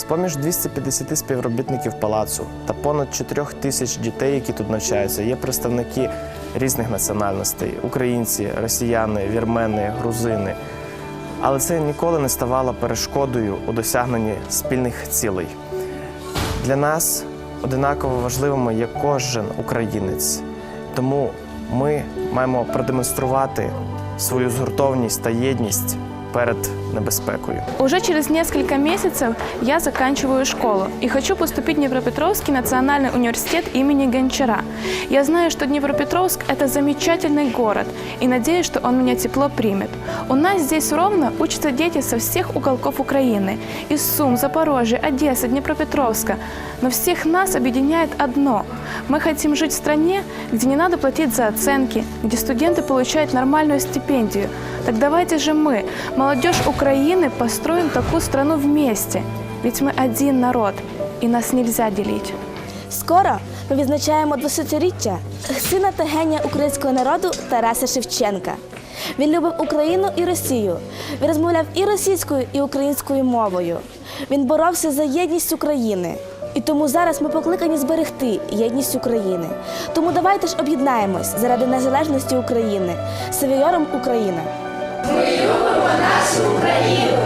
З-поміж 250 співробітників палацу та понад 4 тисяч дітей, які тут навчаються, є представники різних національностей: українці, росіяни, вірмени, грузини. Але це ніколи не ставало перешкодою у досягненні спільних цілей. Для нас одинаково важливими є кожен українець. Тому ми маємо продемонструвати свою згуртовність та єдність перед небезпекою. Уже через несколько месяцев я заканчиваю школу и хочу поступить в Днепропетровский национальный университет имени Гончара. Я знаю, что Днепропетровск – это замечательный город, и надеюсь, что он меня тепло примет. У нас здесь ровно учатся дети со всех уголков Украины – из Сум, Запорожья, Одессы, Днепропетровска. Но всех нас объединяет одно – мы хотим жить в стране, где не надо платить за оценки, где студенты получают нормальную стипендию. Так давайте же мы, молодежь Украины, построим такую страну вместе. Ведь мы один народ, и нас нельзя делить. Скоро ми відзначаємо 200-річчя сина та генія українського народу Тараса Шевченка. Він любив Україну і Росію. Він розмовляв і російською, і українською мовою. Він боровся за єдність України. І тому зараз ми покликані зберегти єдність України. Тому давайте ж об'єднаємось заради незалежності України. Севіором Україна! Ми любимо нашу Україну.